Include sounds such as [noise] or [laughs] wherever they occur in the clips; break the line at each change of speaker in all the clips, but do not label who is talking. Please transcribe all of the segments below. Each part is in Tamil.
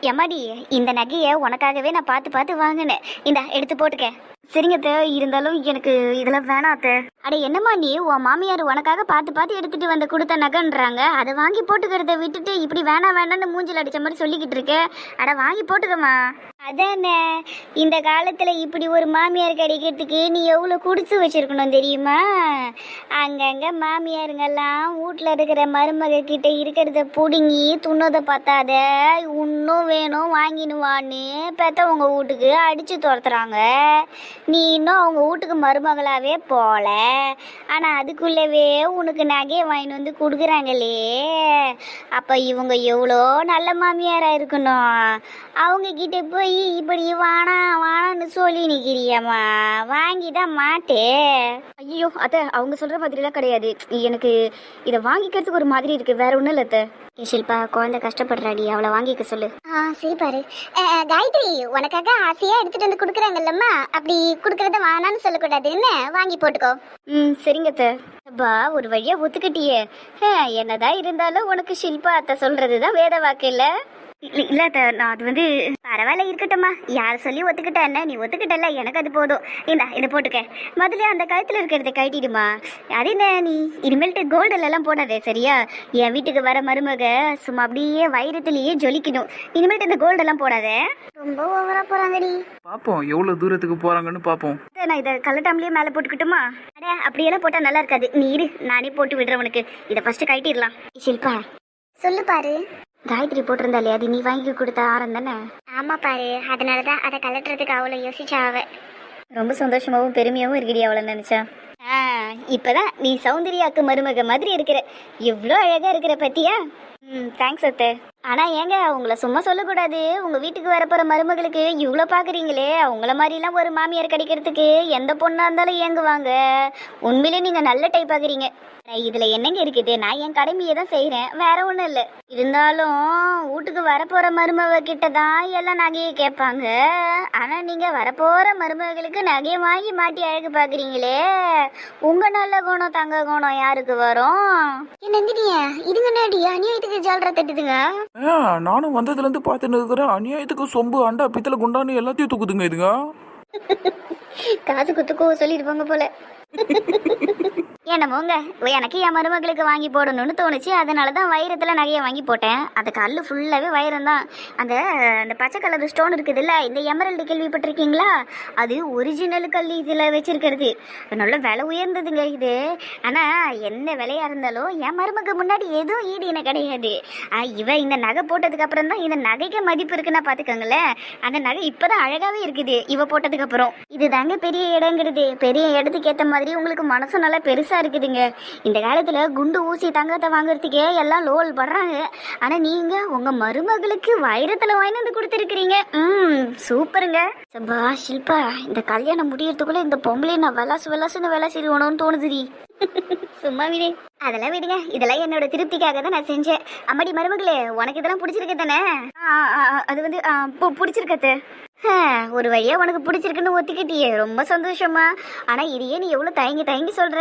எம்மாடி இந்த நகையை உனக்காகவே நான் பார்த்து பார்த்து வாங்கினேன். இந்தா எடுத்து போட்டுக்க. சரிங்க அத்தை. இருந்தாலும் எனக்கு இதெல்லாம் வேணாம் அத்தை. அட என்னம்மா நீ? உன் மாமியார் உனக்காக பார்த்து பார்த்து எடுத்துட்டு வந்து கொடுத்த நகைன்றாங்க. அதை வாங்கி போட்டுக்கிறத விட்டுட்டு இப்படி வேணாம் வேணாம்னு மூஞ்சில் அடிச்ச மாதிரி சொல்லிக்கிட்டு இருக்க. அட வாங்கி போட்டுக்கம்மா. அதானே? இந்த காலத்தில் இப்படி ஒரு மாமியார் கிடைக்கிறதுக்கு நீ எவ்வளோ குடிச்சு வச்சிருக்கணும் தெரியுமா? அங்கங்கே மாமியாருங்கெல்லாம் வீட்டில் இருக்கிற மருமக கிட்ட இருக்கிறத பிடுங்கி துண்ணதை பார்த்தாத இன்னும் வேணும் வாங்கினுவான்னு பெத்தவங்க வீட்டுக்கு அடித்து துரத்துறாங்க. நீ இன்னும் அவங்க வீட்டுக்கு மருமகளாவே போல. ஆனால் அதுக்குள்ளவே உனக்கு நகையை வாங்கிட்டு வந்து கொடுக்குறாங்களே. அப்போ இவங்க எவ்வளோ நல்ல மாமியாராக இருக்கணும். அவங்க கிட்ட போய் இப்படி வானா வானான்னு சொல்லி நிற்கிறியம்மா வாங்கி தான் மாட்டே
ஐயோ அத்தை அவங்க சொல்ற மாதிரிலாம் கிடையாது. எனக்கு இதை வாங்கிக்கிறதுக்கு ஒரு மாதிரி இருக்கு. வேற ஒன்றும் இல்லை அத்தை.
ஏ ஷில்பா குழந்தை கஷ்டப்படுறாடி. அவளை வாங்கிக்க சொல்லு.
ஆ சரி பாரு. காயத்ரி உனக்காக ஆசையா எடுத்துட்டு வந்து கொடுக்குறாங்கல்லம்மா. அப்படி கொடுக்கறத வேணான்னு சொல்லக்கூடாது. என்ன? வாங்கி போட்டுக்கோ.
ம் சரிங்க
அப்பா ஒரு வழியா ஒத்துக்கிட்டியே. என்னதான் இருந்தாலும் உனக்கு ஷில்பா அத்தை சொல்றதுதான் வேத வாக்கு இல்ல.
இல்ல நான் அது வந்து
பரவாயில்ல இருக்கட்டும்மா. யார் சொல்லி ஒத்துக்கிட்ட என்ன? நீ ஒத்துக்கிட்டல எனக்கு அது போதும். இந்தா இதை போட்டுக்க. முதல்ல அந்த கழுத்துல இருக்கிறத கழட்டிடுமா? அது என்ன நீ? இனிமேல்ட்டு கோல்டுல எல்லாம் போடாதே சரியா? என் வீட்டுக்கு வர மருமக சும்மா அப்படியே வைரத்திலேயே ஜொலிக்கணும். இனிமேல்ட்டு இந்த கோல்டெல்லாம் போடாதே.
ரொம்ப ஓவரா போறாங்கடி.
பார்ப்போம் எவ்வளோ தூரத்துக்கு போகிறாங்கன்னு பார்ப்போம்
அத்தை, நான் இதை கலட்டாமலே மேலே போட்டுக்கிட்டுமா? அட அப்படியெல்லாம் போட்டால் நல்லா இருக்காது. நீ இரு நானே போட்டு விடுறேன் உனக்கு. இதை ஃபர்ஸ்ட் கழட்டிடலாம். ஷில்பா
சொல்லு பாரு.
காயத்ரி போட்டிருந்தாலே அது நீ வாங்கி கொடுத்த ஆரம் தானே?
ஆமா பாரு. அதனாலதான் அதை கலட்டுறதுக்கு அவ்வளோ யோசிச்சா அவ.
ரொம்ப சந்தோஷமாவும் பெருமையாவும் இருக்கடி அவளை நினைச்சா. இப்பதான் நீ சௌந்தர்யாக்கு மருமக மாதிரி இருக்கிற. எவ்வளோ அழகா இருக்கிற பத்தியா? ம் தேங்க்ஸ் அத்தை. ஆனா ஏங்க அவங்கள சும்மா சொல்லக்கூடாது. உங்க வீட்டுக்கு வரப்போற மருமகளுக்கு இவ்வளோ பாக்குறீங்களே. அவங்கள மாதிரிலாம் ஒரு மாமியார் கிடைக்கிறதுக்கு எந்த பொண்ணா இருந்தாலும் ஏங்குவாங்க. உண்மையிலே நீங்க நல்ல டைப் ஆகுறீங்க. இதில் இதுல என்னங்க இருக்குது? நான் என் கடமையை தான் செய்கிறேன் வேற ஒன்றும் இல்லை. இருந்தாலும் வீட்டுக்கு வரப்போற மருமக கிட்ட தான் எல்லாம் நகையை கேட்பாங்க. ஆனா நீங்க வரப்போற மருமகளுக்கு நகையை வாங்கி மாட்டி அழகு பாக்குறீங்களே. உங்க நல்ல குணம் தங்க குணம் யாருக்கு வரும்?
என்ன நந்தினிய இதுங்க என்னடி? அநியாயத்துக்கு ஜாலரா தட்டுதுங்க?
நானும் வந்ததுலேருந்து பார்த்துன்னு இருக்கிறேன் அநியாயத்துக்கு சொம்பு அண்டா பித்தளை குண்டான்னு எல்லாத்தையும் தூக்குதுங்க இதுங்க.
காசு குத்துக்கோ சொல்லிருப்பாங்க போல. என்னமோங்க எனக்கு என் மருமகளுக்கு வாங்கி போடணும்னு தோணுச்சு. அதனால தான் வைரத்தில் நகையை வாங்கி போட்டேன். அந்த கல் ஃபுல்லாகவே வைரம் தான் அந்த அந்த பச்சை கலர் ஸ்டோன் இருக்குதுல்ல இந்த எமரல்டு கேள்விப்பட்டிருக்கீங்களா? அது ஒரிஜினல் கல் இதில் வச்சிருக்கிறது. நல்ல விலை உயர்ந்ததுங்க இது. ஆனால் என்ன விலையாக இருந்தாலும் என் மருமக முன்னாடி எதுவும் ஈடு எனக்கு கிடையாது. ஆ, இவ இந்த நகை போட்டதுக்கு அப்புறம் தான் இந்த நகைக்கு மதிப்பு இருக்குன்னா பார்த்துக்கோங்களேன் அந்த நகை இப்போ தான் அழகாகவே இருக்குது. இவ போட்டதுக்கு அப்புறம். இதுதாங்க பெரிய இடங்கிறது பெரிய இடத்துக்கு ஏற்ற மாதிரி மாதிரி உங்களுக்கு மனசு நல்லா பெருசாக இருக்குதுங்க. இந்த காலத்தில் குண்டு ஊசி தங்கத்தை வாங்குறதுக்கே எல்லாம் லோல் படுறாங்க. ஆனால் நீங்கள் உங்கள் மருமகளுக்கு வைரத்தில் வாங்கி வந்து கொடுத்துருக்குறீங்க. ம் சூப்பருங்க. சம்பா ஷில்பா இந்த கல்யாணம் முடியறதுக்குள்ளே இந்த பொம்பளை நான் விளாசு விளாசுன்னு வேலை செய்யணும்னு தோணுதுடி. [laughs] சும்மா விடு. அதெல்லாம் விடுங்க. இதெல்லாம் என்னோட திருப்திக்காக தான் நான் செஞ்சேன். அம்மாடி மருமகளே உனக்கு இதெல்லாம் பிடிச்சிருக்கு தானே?
ஆ, அது வந்து
பிடிச்சிருக்கத்து ஒரு வழியா உனக்கு பிடிச்சிருக்குன்னு ஒத்துக்கிட்டியே. ரொம்ப சந்தோஷமா. ஆனா இதையே நீ எவ்வளவு தயங்கி தயங்கி சொல்ற?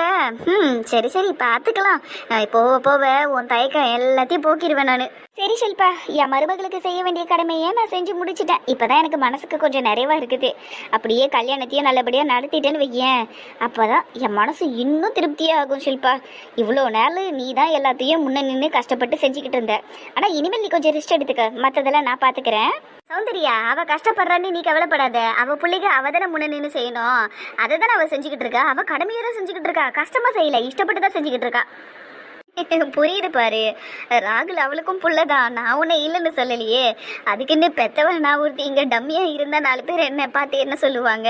ம் சரி சரி பார்த்துக்கலாம் நான் போக போவ உன் தயக்கம் எல்லாத்தையும் போக்கிடுவேன் நான். சரி ஷில்பா என் மருமகளுக்கு செய்ய வேண்டிய கடமையை நான் செஞ்சு முடிச்சிட்டேன். இப்பதான் எனக்கு மனசுக்கு கொஞ்சம் நிறைவா இருக்குது. அப்படியே கல்யாணத்தையும் நல்லபடியா நடத்திட்டேன்னு வையேன். அப்பதான் என் மனசு இன்னும் திருப்தியாகும் ஷில்பா. இவ்வளோ நாள் நீ தான் எல்லாத்தையும் முன்ன நின்று கஷ்டப்பட்டு செஞ்சுக்கிட்டு இருந்த. ஆனா இனிமேல் நீ கொஞ்சம் ரெஸ்ட் எடுத்துக்க. மற்றதெல்லாம் நான் பார்த்துக்கிறேன் சௌந்தர்யா அவ கஷ்டப்படுறான்னு நீ கவலைப்படாத. அவ பிள்ளைக்கு அவ தானே முன்ன நின்று செய்யணும். அதை தானே அவ செஞ்சுக்கிட்டு இருக்கா? அவ கடமையை தான் செஞ்சுக்கிட்டு இருக்கா. கஷ்டமா செய்யல. இஷ்டப்பட்டு தான் செஞ்சுக்கிட்டு இருக்கா. [laughs] புரியுது பாரு. ராகுல் அவளுக்கும் புள்ளதான். நான் உன்னை இல்லைன்னு சொல்லலையே. அதுக்குன்னு பெத்தவன் நான் ஒருத்தி இங்கே டம்மியாக இருந்தால் நாலு பேர் என்ன பார்த்து என்ன சொல்லுவாங்க?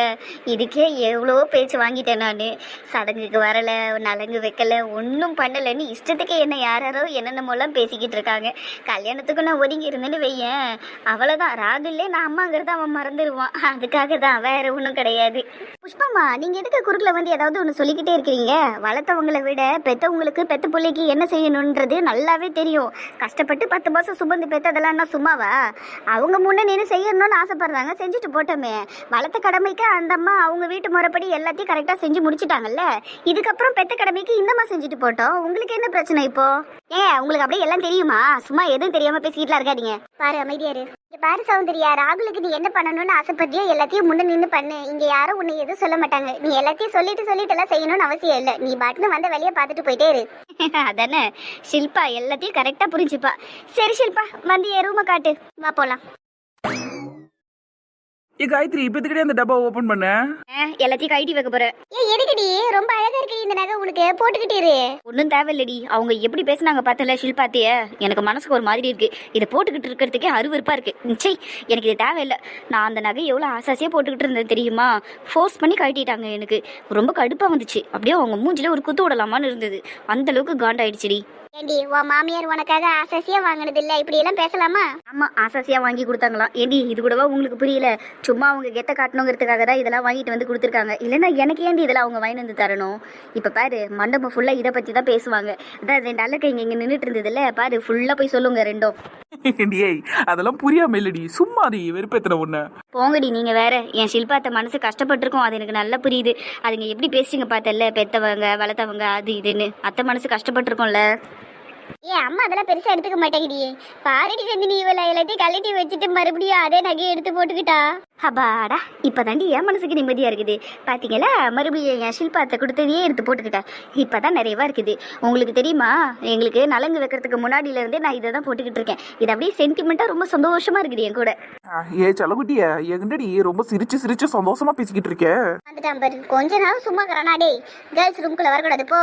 இதுக்கே எவ்வளோ பேச்சு வாங்கிட்டேன் நான். சடங்குக்கு வரலை நலங்கு வைக்கலை ஒன்றும் பண்ணலைன்னு இஷ்டத்துக்கு என்ன யாராரோ என்னென்னமோலாம் பேசிக்கிட்டு இருக்காங்க. கல்யாணத்துக்கு நான் ஒதுங்கி இருந்தேன்னு வையேன். அவ்வளோதான் ராகுல்லே நான் அம்மாங்கிறத அவன் மறந்துடுவான் அதுக்காக தான் வேற ஒன்றும் கிடையாது. புஷ்பம்மா நீங்கள் எதுக்கு குறுக்கில் வந்து ஏதாவது ஒன்று சொல்லிக்கிட்டே இருக்கிறீங்க? வளர்த்தவங்களை விட பெத்தவங்களுக்கு பெத்த பிள்ளைக்கு என்ன செய்யணுன்றது நல்லாவே தெரியும். கஷ்டப்பட்டு பத்து மாசம் சுமந்து பெத்ததெல்லாம் என்ன சும்மாவா? அவங்க முன்னே நின்று செய்யணும்னு ஆசைப்படுறாங்க. செஞ்சுட்டு போட்டோமே. வளர்த்த கடமைக்கு அந்த அம்மா அவங்க வீட்டு முறைப்படி எல்லாத்தையும் கரெக்டாக செஞ்சு முடிச்சிட்டாங்கல்ல? இதுக்கப்புறம் பெத்த கடமைக்கு இந்தம்மா செஞ்சுட்டு போட்டோம். உங்களுக்கு என்ன பிரச்சனை இப்போ? ஏன் உங்களுக்கு அப்படியே எல்லாம் தெரியுமா? சும்மா எதுவும் தெரியாம பேசிக்கிட்டுலாம் இருக்காதீங்க.
பாரு அமைதியாரு இங்க பாரு சௌந்தர்யா ராகுலுக்கு நீ என்ன பண்ணணும்னு ஆசைப்பட்டியோ எல்லாத்தையும் முன்ன நின்று பண்ணு. இங்க யாரும் உன்னை எதுவும் சொல்ல மாட்டாங்க. நீ எல்லாத்தையும் சொல்லிட்டு சொல்லிட்டு எல்லாம் செய்யணும்னு அவசியம் இல்லை. நீ பாட்டுன்னு வந்த வெளியே பார்த்துட்டு போயிட்டே இரு. [laughs]
அதானே? ஷில்பா எல்லாத்தையும் கரெக்டாக புரிஞ்சுப்பா. சரி ஷில்பா வந்து என் ரூமை காட்டு.
வா போலாம்.
ஏ காயத்ரி இப்போ எதுக்கடி அந்த டப்பா ஓபன் பண்ண?
எல்லாத்தையும் கைட்டி வைக்க போறேன்
எதுக்குடி? ரொம்ப அழகா இருக்கு இந்த நகை உனக்கு. போட்டுக்கிட்டு இரு
ஒன்றும் தேவையில்லடி. அவங்க எப்படி பேசுனாங்க பார்த்தல ஷில்பாத்திய? எனக்கு மனசுக்கு ஒரு மாதிரி இருக்கு. இதை போட்டுக்கிட்டு இருக்கிறதுக்கே அருவருப்பா இருக்கு. சை எனக்கு இது தேவையில்லை. நான் அந்த நகை எவ்வளோ ஆசாசியாக போட்டுக்கிட்டு இருந்தேன் தெரியுமா? ஃபோர்ஸ் பண்ணி கழட்டிட்டாங்க எனக்கு. ரொம்ப கடுப்பாக வந்துச்சு. அப்படியே அவங்க மூஞ்சில ஒரு குத்து விடலாமான்னு இருந்தது. அந்த அளவுக்கு காண்டாயிடுச்சுடி.
ஏண்டி உன் மாமியார் உனக்காக ஆசையா வாங்கினது இல்ல இப்படி எல்லாம் பேசலாமா?
ஆமாம் ஆசாசியாக வாங்கி கொடுத்தாங்களாம் ஏண்டி இது கூடவா உங்களுக்கு புரியல? சும்மா அவங்க கெத்த காட்டணுங்கிறதுக்காக தான் இதெல்லாம் வாங்கிட்டு வந்து கொடுத்துருக்காங்க. இல்லைன்னா எனக்கு ஏண்டி இதெல்லாம் அவங்க வாங்கிட்டு வந்து தரணும்? இப்போ பாரு மண்டபம் ஃபுல்லாக இதை பற்றி தான் பேசுவாங்க. அதான் ரெண்டு அல்லக்க இங்கே இங்கே நின்றுட்டு இருந்ததுல பாரு ஃபுல்லாக போய் சொல்லுங்க ரெண்டும்.
அதெல்லாம் புரியாம இல்லடி. சும்மா டி வெறுப்பேத்துற உன்ன.
போங்கடி நீங்க வேற. என் ஷில்பாத்த மனசு கஷ்டப்பட்டிருக்கும். அது எனக்கு நல்லா புரியுது. அதுங்க எப்படி பேசுறீங்க பார்த்தல பெத்தவங்க வளர்த்தவங்க அது இதுன்னு. அத்தை மனசு கஷ்டப்பட்டிருக்கோம்ல.
ஏன் அம்மா அதெல்லாம் பெருசா எடுத்துக்க மாட்டேங்கடி பாரடி செஞ்சு நீ இவள எல்லாத்தையும் கழட்டி வச்சுட்டு மறுபடியும் அதே நகையை எடுத்து போட்டுக்கிட்டா.
அப்பாடா இப்பதாண்டி என் மனசுக்கு நிம்மதியா இருக்குது. பாத்தீங்களா மறுபடியும் என் ஷில்பாத்தை கொடுத்ததையே எடுத்து போட்டுக்கிட்டேன். இப்பதான் நிறையவா இருக்குது. உங்களுக்கு தெரியுமா எங்களுக்கு நலங்கு வைக்கிறதுக்கு முன்னாடியில இருந்தே நான் இதை தான் போட்டுக்கிட்டு இருக்கேன். இது அப்படியே சென்டிமெண்டா ரொம்ப சந்தோஷமா இருக்குது என் கூட.
ஏ செலகுட்டிய எங்கடி ரொம்ப சிரிச்சு சிரிச்சு சந்தோஷமா பேசிக்கிட்டு இருக்க?
வந்துட்டான் பாரு. கொஞ்ச நாள் சும்மா கரானா டேய். கேர்ள்ஸ் ரூம்குள்ள வரக்கூடாது போ.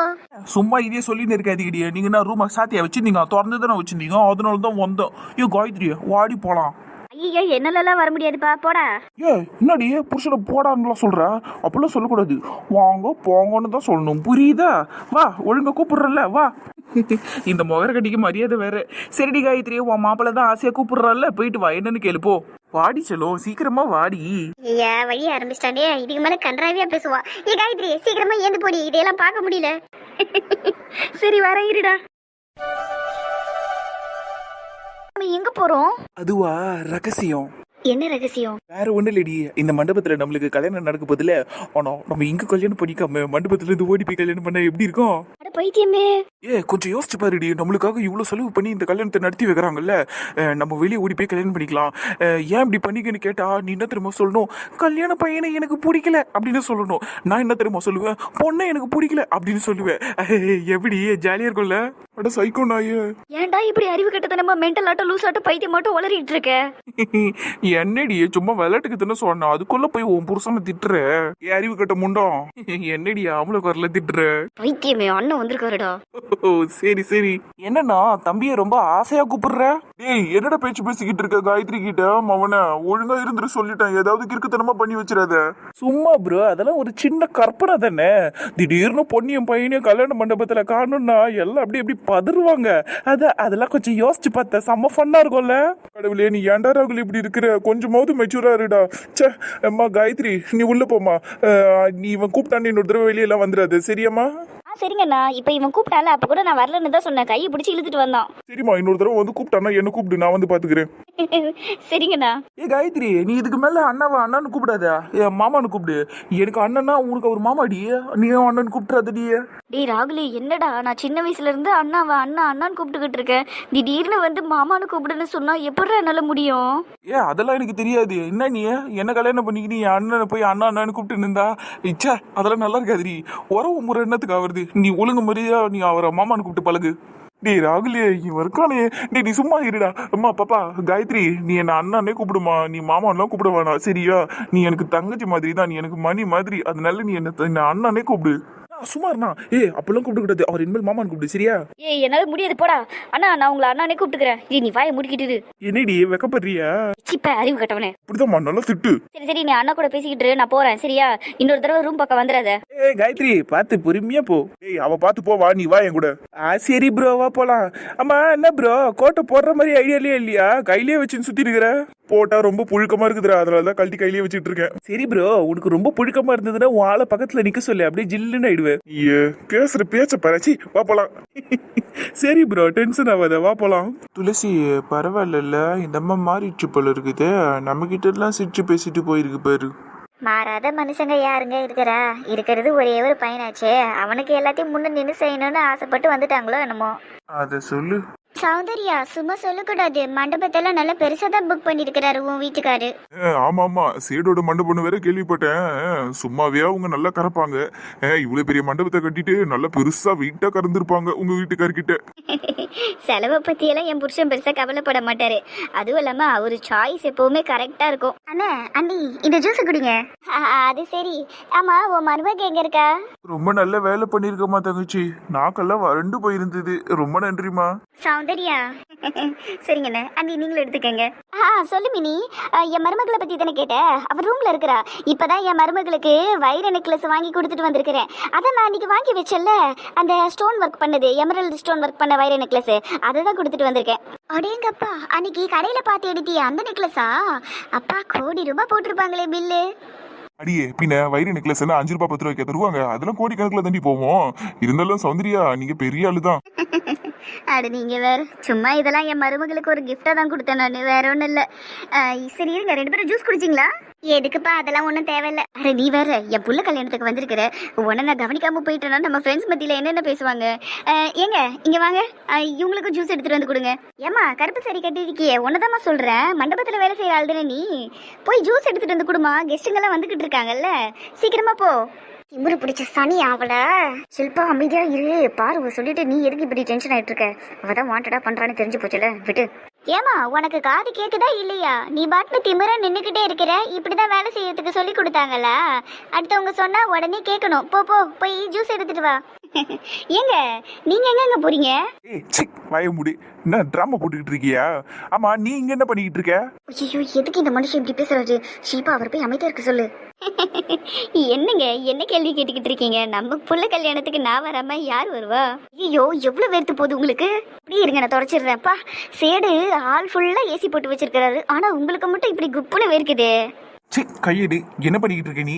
சும்மா இதே சொல்லின்னு இருக்காதீங்கடியா நீங்க என்ன ரூம் சாத்தியா வச்சிருந்தீங்க திறந்து தானே வச்சிருந்தீங்க? அதனால தான் வந்தோம் ஐயோ காயத்ரி வாடி போலாம்.
ஐயோ என்னாலலாம் வர முடியாதுப்பா. போடா.
ஏ என்னடி புருஷனை போடான்னுலாம் சொல்ற? அப்படிலாம் சொல்லக்கூடாது. வாங்க போங்கன்னு தான் சொல்லணும். புரியுதா? வா ஒழுங்கா கூப்பிடுறல வா. [laughs] இந்த முகர கட்டிக்கு மரியாதை வேற. சரிடி காயத்ரி உன் மாப்பிள்ள தான் ஆசையா கூப்பிடுறான்ல போயிட்டு வா என்னன்னு கேளு போ. வாடி செல்லும். சீக்கிரமா வாடி.
ஐயா வழி ஆரம்பிச்சிட்டாண்டே இதுக்கு மேல கன்றாவியா பேசுவா. ஏ காயத்ரி சீக்கிரமா ஏந்து போடி. இதையெல்லாம் பார்க்க முடியல. [laughs]
சரி வர இருடா. நம்ம எங்க போறோம்?
அதுவா ரகசியம்.
என்ன ரகசியம்?
வேற ஒண்ணு இல்லடி. இந்த மண்டபத்துல நம்மளுக்கு கல்யாணம் நடக்க போதுல ஆனா நம்ம இங்க கல்யாணம் பண்ணிக்காம மண்டபத்துல இருந்து ஓடி போய் கல்யாணம் பண்ணா எப்படி இருக்கும்?
பைத்தியமே
ஏ கொஞ்சம் யோசிச்சு பாருடி. நம்மளுக்காக இவ்வளவு செலவு பண்ணி இந்த கல்யாணத்தை நடத்தி வைக்கிறாங்கல்ல? நம்ம வெளியே ஓடி போய் கல்யாணம் பண்ணிக்கலாம். ஏன் இப்படி பண்ணிக்கன்னு கேட்டா நீ என்ன தெரியுமா சொல்லணும்? கல்யாண பையனை எனக்கு பிடிக்கல அப்படின்னு சொல்லணும். நான் என்ன தெரியுமா சொல்லுவேன்? பொண்ணை எனக்கு பிடிக்கல அப்படின்னு சொல்லுவேன். எப்படி? ஜாலியா இருக்கும்ல? அட சைக்கோ நாயே.
ஏன்டா இப்படி அறிவு கட்டத்தனமா மென்டல் ஆட்டம் லூஸ் ஆட்டம் பைத்தியம் மட்டும் உளறிட்டு இருக்க?
என்னடி? சும்மா விளையாட்டுக்கு தானே சொன்னேன் அதுக்குள்ள போய் உன் புருஷனை திட்டுற. ஏ அறிவு கட்ட முண்டம். என்னடி? ஆம்பளை குரல்ல திட்டுற.
பைத்தியமே அண்ணன் வந்திருக்காருடா.
ஓ சரி சரி. என்னன்னா தம்பிய ரொம்ப ஆசையா கூப்பிடுற? டேய் என்னடா பேச்சு பேசிக்கிட்டு இருக்க காயத்ரி கிட்ட? மவன ஒழுங்கா இருந்துரு சொல்லிட்டேன். ஏதாவது கிறுக்குத்தனமா பண்ணி வச்சிடாத. சும்மா ப்ரோ அதெல்லாம் ஒரு சின்ன கற்பனை தானே. திடீர்னு பொன்னியும் பையனையும் கல்யாண மண்டபத்துல காணும்னா எல்லாம் அப்படி அப்படி பதறுவாங்க. அத அதெல்லாம் கொஞ்சம் யோசிச்சு பார்த்த செம்ம ஃபன்னா இருக்கும்ல. கடவுளே நீ ஏன்டா ராகுல் இப்படி இருக்கிற? கொஞ்சமாவது மெச்சூரா இருடா. ச்சே அம்மா காயத்ரி நீ உள்ள போமா நீ இவன் கூப்பிட்டான்னு இன்னொரு தடவை வெளியெல்லாம் வந்துடாது. சரியாம்மா?
சரிங்கண்ணா இப்போ இவன் கூப்பிட்டால அப்ப கூட நான் வரலன்னு தான் சொன்னேன். கையை பிடிச்சி இழுத்துட்டு வந்தான்.
சரிம்மா இன்னொரு தடவை வந்து கூப்பிட்டானா என்ன கூப்பிடு நான் வந்து பாத்துக்கிறேன். [laughs]
சரிங்கண்ணா.
ஏ காயத்ரி நீ இதுக்கு மேல அண்ணாவா அண்ணான்னு கூப்பிடாத. என் மாமான்னு கூப்பிடு. எனக்கு அண்ணனா உனக்கு ஒரு மாமாடி? நீ அண்ணன் கூப்பிட்டுறாதடி?
டேய் ராகுலி என்னடா? நான் சின்ன வயசுல இருந்து அண்ணாவா அண்ணா அண்ணான்னு கூப்பிட்டுக்கிட்டு இருக்கேன். திடீர்னு வந்து மாமான்னு கூப்பிடுன்னு சொன்னா எப்படிடா என்னால முடியும்?
ஏ அதெல்லாம் எனக்கு தெரியாது. என்ன நீ? என்ன கல்யாணம் பண்ணிக்கிட்டு என் அண்ணனை போய் அண்ணா அண்ணான்னு கூப்பிட்டு நின்றா இச்சா அதெல்லாம் நல்லா இருக்காதுடி. உறவு முறை என்னத்துக்கு ஆகுறது நீ ஒழுங்கு முறையா நீ அவரை மாமான்னு கூப்பிட்டு பழகு. டேய் ராகுலே இவன் இருக்கானே. டேய் நீ சும்மா இருடா. அம்மா பாப்பா காயத்ரி நீ என்ன அண்ணானே கூப்பிடுமா? நீ மாமான்லாம் கூப்பிட வேணாம். சரியா? நீ எனக்கு தங்கச்சி மாதிரி தான் நீ எனக்கு மணி மாதிரி. அதனால நீ என்ன என்ன அண்ணானே கூப்பிடு. சும்மா இருந்தா ஏ அப்பெல்லாம் கூப்பிட கூடாது அவர் இனிமேல் மாமான்னு கூப்பிடு சரியா?
ஏய் என்னால முடியாது போடா. அண்ணா நான் உங்களை அண்ணானே கூப்பிட்டுக்கிறேன். ஏய் நீ வாயை முடிக்கிட்டு.
என்னடி வெக்கப்படுறியா?
சிப்ப அறிவு கட்டவனே.
இப்படிதாம்மா நல்லா திட்டு.
சரி சரி நீ அண்ணா கூட பேசிக்கிட்டு நான் போறேன் சரியா? இன்னொரு தடவை ரூம் பக்கம் வந்துடாத.
ஏய் காயத்ரி பார்த்து பொறுமையா போ. ஏய் அவ பார்த்து போ வா நீ வா என் கூட. ஆ சரி ப்ரோ வா போலாம். அம்மா என்ன ப்ரோ கோட்டை போடுற மாதிரி ஐடியாலே இல்லையா கையிலே வச்சுன்னு சுத்தி இருக்கிற. போட்டா ரொம்ப புழுக்கமா இருக்குதுடா. அதனால தான் கழட்டி கையிலே வச்சுட்டு இருக்கேன். சரி ப்ரோ உனக்கு ரொம்ப புழுக்கமா இருந்ததுன்னா உன் ஆளை பக்கத்துல நிக்க சொல்லு. அப்படியே ஜில்லுன்னு ஆயிடுவேன் ஏ பேசுற பேச்ச பரச்சி வா போலாம். சரி ப்ரோ டென்ஷன் ஆகாத வா போலாம். துளசி பரவாயில்ல இந்த அம்மா மாறிடுச்சு போல இருக்குது. நம்ம கிட்ட எல்லாம் சிரிச்சு பேசிட்டு போயிருக்கு பாரு.
மாறாத மனுஷங்க யாருங்க இருக்கிறா? இருக்கிறது ஒரே ஒரு பையனாச்சே. அவனுக்கு எல்லாத்தையும் முன்ன நின்று செய்யணும்னு ஆசைப்பட்டு வந்துட்டாங்களோ என்னமோ.
அத சொல்லு.
சௌந்தர்யா சும்மா சொல்லக்கூடாது. மண்டபத்தெல்லாம் நல்லா பெருசா தான் புக் பண்ணிருக்கிறாரு உன் வீட்டுக்காரு.
ஆமா ஆமா சேடோட மண்டபம்னு வேற கேள்விப்பட்டேன். சும்மாவே அவங்க நல்லா கறப்பாங்க இவ்வளவு பெரிய மண்டபத்தை கட்டிட்டு நல்லா பெருசா வெயிட்டா கறந்துருப்பாங்க உங்க வீட்டுக்காரர்கிட்ட [laughs]
செலவை பற்றியெல்லாம் என் புருஷன் பெருசாக கவலைப்பட மாட்டாரு. அதுவும் இல்லாமல் அவர் சாய்ஸ் எப்போவுமே கரெக்டாக இருக்கும்.
அண்ணா அண்ணி இந்த ஜூஸ் குடிங்க. அது சரி. ஆமா உன் மருமக எங்க இருக்கா?
ரொம்ப நல்ல வேலை பண்ணிருக்கமா தங்கச்சி. நாக்கெல்லாம் வறண்டு போயிருந்தது. ரொம்ப நன்றிமா
சௌந்தர்யா? [laughs] சரிங்கண்ணே. அண்ணி நீங்களும் எடுத்துக்கங்க.
ஆ சொல்லு மினி. என் மருமகளை பத்தி தானே கேட்ட? அவ ரூம்ல இருக்கிறா. இப்பதான் என் மருமகளுக்கு வைர நெக்லஸ் வாங்கி கொடுத்துட்டு வந்திருக்கிறேன். அதான் நான் அன்னைக்கு வாங்கி வச்சல அந்த ஸ்டோன் ஒர்க் பண்ணது எமரல்டு ஸ்டோன் ஒர்க் பண்ண வைர நெக்லஸ் அதை தான் கொடுத்துட்டு வந்திருக்கேன். அடேங்கப்பா அன்னைக்கு கடையில பார்த்து எடுத்தியே அந்த நெக்லஸா அப்பா கோடி ரூபாய் போட்டிருப்பாங்களே பில்லு.
அடியே பின்ன வைர நெக்லஸ் எல்லாம் அஞ்சு ரூபாய் பத்து ரூபாய்க்கு தருவாங்க. அதெல்லாம் கோடி கணக்குல தாண்டி போவோம். இருந்தாலும் சௌந்தர்யா நீங்க பெரிய ஆளு தான் [laughs]
அட நீங்கள் வேற சும்மா இதெல்லாம் என் மருமகளுக்கு ஒரு கிஃப்டாக தான் கொடுத்தேன் நான். வேற ஒன்றும் இல்லை. சரி இருங்க. ரெண்டு பேரும் ஜூஸ் குடிச்சிங்களா?
எதுக்குப்பா அதெல்லாம் ஒன்றும் தேவையில்ல.
அட நீ வேற என் புள்ள கல்யாணத்துக்கு வந்திருக்கிற. உன்னை நான் கவனிக்காம போயிட்டேன்னா நம்ம ஃப்ரெண்ட்ஸ் மத்தியில் என்னென்ன பேசுவாங்க? அஹ், ஏங்க இங்க வாங்க. இவங்களுக்கும் ஜூஸ் எடுத்துட்டு வந்து கொடுங்க. ஏமா கருப்பு சரி கட்டிருக்கியே உன்னதாம்மா சொல்றேன். மண்டபத்தில் வேலை செய்கிற ஆள் தானே நீ? போய் ஜூஸ் எடுத்துட்டு வந்து கொடுமா கெஸ்ட்டுங்கெல்லாம் வந்துகிட்டு இருக்காங்கல்ல. சீக்கிரமா போ.
திமுரு பிடிச்ச சனி அவள.
ஷில்பா அமைதியா இரு. பாரு சொல்லிட்டு நீ எதுக்கு இப்படி டென்ஷன் ஆயிட்டு இருக்க? அவதான் வாண்டடா பண்றான்னு தெரிஞ்சு போச்சுல. விட்டு.
ஏமா உனக்கு காது கேக்குதா இல்லையா? நீ பாட்டுல திமிரா நின்னுக்கிட்டே இருக்கிற இப்படிதான் வேலை செய்யறதுக்கு சொல்லி கொடுத்தாங்களா? அடுத்தவங்க சொன்னா உடனே கேட்கணும் போ போ போய் ஜூஸ் எடுத்துட்டு வா. [laughs]
ஏங்க நீங்க எங்கங்க போறீங்க?
வாய முடி. என்ன டிராமா போட்டுக்கிட்டு இருக்கியா? ஆமா நீ இங்க என்ன பண்ணிக்கிட்டு இருக்க?
ஐயோ எதுக்கு இந்த மனுஷன் இப்படி பேசுறாரு? ஷீபா அவர் போய் அமைதியா இருக்க சொல்லு. [laughs] என்னங்க என்ன கேள்வி கேட்டுக்கிட்டு இருக்கீங்க? நம்ம புள்ள கல்யாணத்துக்கு நான் வராம யார் வருவா? ஐயோ எவ்வளவு வேர்த்து போகுது உங்களுக்கு? இப்படி இருங்க நான் தொடச்சிடுறேன்ப்பா சேடு ஆள் ஃபுல்லா ஏசி போட்டு வச்சிருக்காரு ஆனா உங்களுக்கு மட்டும் இப்படி குப்புன்னு வேர்க்குதே.
சி கையடி. என்ன பண்ணிக்கிட்டு இருக்க நீ?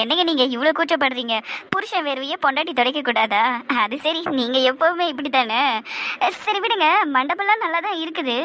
என்னங்க நீங்க இவ்வளவு கூச்சப்படுறீங்க? புருஷன் வேர்வையே பொண்டாட்டி துடைக்க கூடாதா? அது சரி நீங்க எப்பவுமே இப்படி தானே சரி விடுங்க மண்டபம்லாம் நல்லா தான் இருக்குது.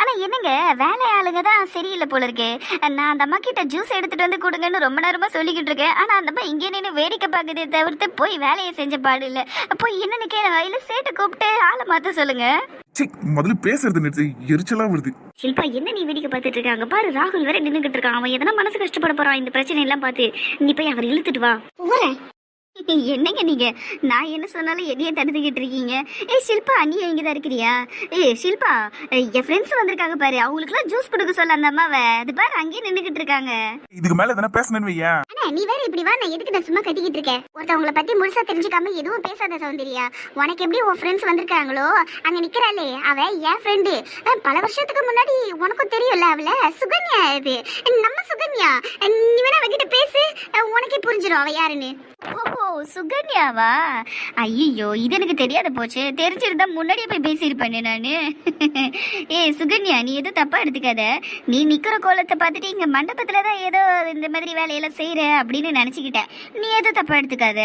ஆனா என்னங்க வேலை ஆளுங்க தான் சரியில்லை போல இருக்கு. நான் அந்த அம்மா கிட்ட ஜூஸ் எடுத்துட்டு வந்து கொடுங்கன்னு ரொம்ப நேரமா சொல்லிக்கிட்டு இருக்கேன். ஆனா அந்த அம்மா இங்கே நின்று வேடிக்கை பார்க்குதே தவிர்த்து போய் வேலையை செஞ்ச பாடு இல்லை. போய் என்னன்னு கேளுங்க இல்ல சேட்டை கூப்பிட்டு ஆளை மாத்த சொல்லுங்க.
சி முதல்ல பேசுறது நிறுத்து. எரிச்சலா வருது.
ஷில்பா என்ன நீ வேடிக்கை பார்த்துட்டு இருக்காங்க பாரு ராகுல் வேற நின்னுகிட்டு இருக்கான். அவன் எதனா மனசு கஷ்டப்பட போறான். இந்த பிரச்சனை எல்லாம் பார்த்து நீ போய் அவர் இழுத்துட்டு வா.
போறேன்.
என்னங்க நீங்க? நான் என்ன சொன்னாலும் என்னைய தடுத்துக்கிட்டு இருக்கீங்க. ஏய் ஷில்பா நீ இங்க தான் இருக்கிறியா? ஏய் ஷில்பா என் ஃப்ரெண்ட்ஸ் வந்திருக்காங்க பாரு. அவங்களுக்குலாம் ஜூஸ் கொடுக்க சொல்ல அந்த அம்மாவை. அது பாரு அங்கேயே நின்னுகிட்டு இருக்காங்க.
இதுக்கு மேல எதனா பேசணும்னு
அண்ணா நீ வேற இப்படி வா. நான் எதுக்கு நான் சும்மா கத்திக்கிட்டு இருக்கேன்? ஒருத்தவங்கள பத்தி முழுசா தெரிஞ்சுக்காம எதுவும் பேசாத சௌந்தர்யா. உனக்கு எப்படி உன் ஃப்ரெண்ட்ஸ் வந்திருக்காங்களோ அங்க நிக்கிறாளே. அவ என் ஃப்ரெண்டு பல வருஷத்துக்கு முன்னாடி உனக்கும் தெரியும்ல அவள? சுகன்யா இது. நம்ம சுகன்யா. நீ வேணா அவகிட்ட பேசு. உனக்கே புரிஞ்சிடும் அவ யாருன்னு.
ஓஹோ. சுகன்யாவா? ஐயோ இது எனக்கு தெரியாத போச்சு. தெரிஞ்சிருந்தா முன்னாடியே போய் பேசியிருப்பேன் நான். [laughs] ஏய் சுகன்யா நீ எதுவும் தப்பா எடுத்துக்காத. நீ நிக்கிற கோலத்தை பார்த்துட்டு இங்க மண்டபத்துல தான் ஏதோ இந்த மாதிரி வேலையெல்லாம் செய்யற அப்படின்னு நினைச்சுக்கிட்டேன் நீ எதுவும் தப்பா எடுத்துக்காத.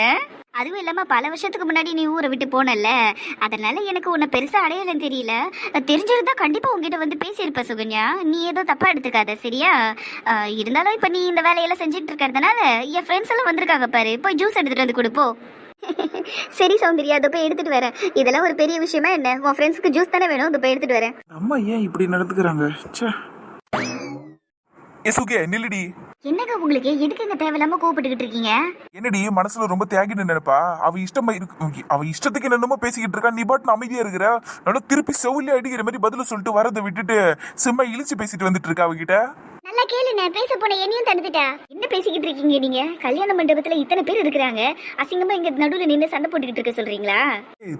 அதுவும் இல்லாம பல வருஷத்துக்கு முன்னாடி நீ ஊரை விட்டு போனல அதனால எனக்கு உன்னை பெருசா அடையாளம் தெரியல. தெரிஞ்சிருந்தா கண்டிப்பா உங்ககிட்ட வந்து பேசியிருப்ப சுகன்யா. நீ ஏதோ தப்பா எடுத்துக்காத சரியா? இருந்தாலும் இப்ப நீ இந்த வேலையெல்லாம் செஞ்சுட்டு இருக்கிறதுனால என் ஃப்ரெண்ட்ஸ் எல்லாம் வந்திருக்காங்க பாரு. போய் ஜூஸ் எடுத்துட்டு வந்து கொடுப்போ [laughs] சரி சௌந்தர்யா அதை போய் எடுத்துட்டு வரேன். இதெல்லாம் ஒரு பெரிய விஷயமா என்ன? உன் ஃப்ரெண்ட்ஸ்க்கு ஜூஸ் தானே வேணும்? அதை போய் எடுத்துட்டு வரேன்.
அம்மா ஏன் இப்படி நடந்துக்கிறாங்க? ச்சே. ஏ சுகே நில்லுடி.
என்னங்க உங்களுக்கு? எதுக்குங்க தேவையில்லாம கோவப்பட்டுக்கிட்டு இருக்கீங்க?
என்னடி மனசுல ரொம்ப தியாகின்னு நினைப்பா? அவ இஷ்டமா இருக்கு அவ இஷ்டத்துக்கு என்னென்னமோ பேசிக்கிட்டு இருக்கா நீ பாட்டு அமைதியா இருக்கிற நல்லா திருப்பி செவிலியா அடிக்கிற மாதிரி பதில சொல்லிட்டு வரதை விட்டுட்டு சும்மா இழிச்சு பேசிட்டு வந்துட்டு இருக்கா அவகிட்ட?
நல்லா கேளு நான் பேச போன என்னையும் தடுத்துட்டா?
என்ன பேசிக்கிட்டு இருக்கீங்க நீங்க? கல்யாண மண்டபத்துல இத்தனை பேர் இருக்கிறாங்க. அசிங்கமா இங்க நடுவுல நின்று சண்டை போட்டுக்கிட்டு இருக்க சொல்றீங்களா?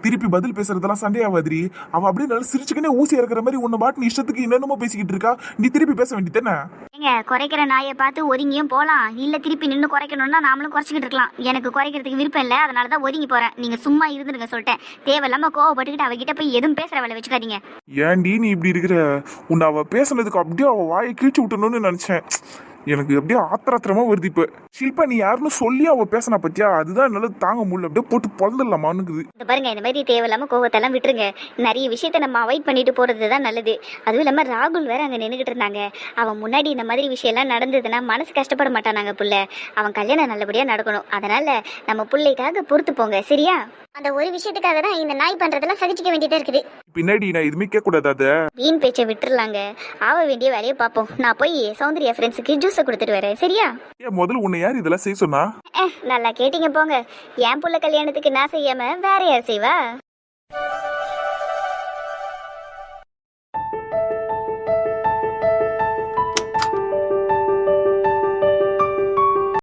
திருப்பி பதில் பேசுறதெல்லாம் சண்டையாவாதிரி அவ அப்படியே நல்லா சிரிச்சுக்கினே ஊசி இறக்குற மாதிரி உன்னை பாட்டு இஷ்டத்துக்கு என்னென்னமோ பேசிக்கிட்டு இருக்கா. நீ திருப்பி பேச வேண்டியதானே
ஏங்க குறைக்கிற நாயை பார்த்து ஒதுங்கியும் போலாம். இல்ல திருப்பி நின்று குறைக்கணும்னா நாமளும் குறைச்சிக்கிட்டு இருக்கலாம். எனக்கு குறைக்கிறதுக்கு விருப்பம் இல்லை அதனால தான் ஒதுங்கி போறேன். நீங்க சும்மா இருந்துருங்க சொல்லிட்டேன். தேவையில்லாம கோவப்பட்டுக்கிட்டு அவகிட்ட போய் எதுவும் பேசுற வேலை வச்சுக்காதீங்க.
ஏன்டி நீ இப்படி இருக்கிற? உன்னை அவ பேசுனதுக்கு அப்படியே அவ வாயை கிழிச்சு விட்டணும்னு நினைச்சேன். எனக்கு அப்படியே ஆத்திரத்திரமா வருது இப்ப. ஷில்பா நீ யாருன்னு சொல்லி அவ பேசினா பத்தியா? அதுதான் என்னால தாங்க முடியல. அப்படியே போட்டு பொழந்துடலாமான்னுக்குது
இந்த பாருங்க இந்த மாதிரி தேவையில்லாம கோவத்தெல்லாம் விட்டுருங்க. நிறைய விஷயத்த நம்ம அவாய்ட் பண்ணிட்டு போறது தான் நல்லது. அதுவும் இல்லாம ராகுல் வேற அங்க நின்றுகிட்டு இருந்தாங்க. அவன் முன்னாடி இந்த மாதிரி விஷயம்லாம் நடந்ததுன்னா மனசு கஷ்டப்பட மாட்டானாங்க புள்ள. அவன் கல்யாணம் நல்லபடியா நடக்கணும். அதனால நம்ம பிள்ளைக்காக பொறுத்து போங்க. சரியா?
அந்த ஒரு விஷயத்துக்காக தான் இந்த நாய் பண்றதெல்லாம் சகிச்சுக்க வேண்டியதா இருக்குது.
பின்னாடி நான் எதுவுமே கேட்க கூடாது
வீண் பேச்சை விட்டுறலாங்க. ஆக வேண்டிய வேலையை பார்ப்போம். நான் போய் சௌந்தர்யா ஃப்ரெண்ட்ஸுக்கு ஜூஸை கொடுத்துட்டு வரேன் சரியா?
ஏன் முதல்ல உன்னை யார் இதெல்லாம் செய்ய சொன்னா?
நல்லா கேட்டீங்க போங்க. என் புள்ள கல்யாணத்துக்கு நான் செய்யாம வேற யார் செய்வா?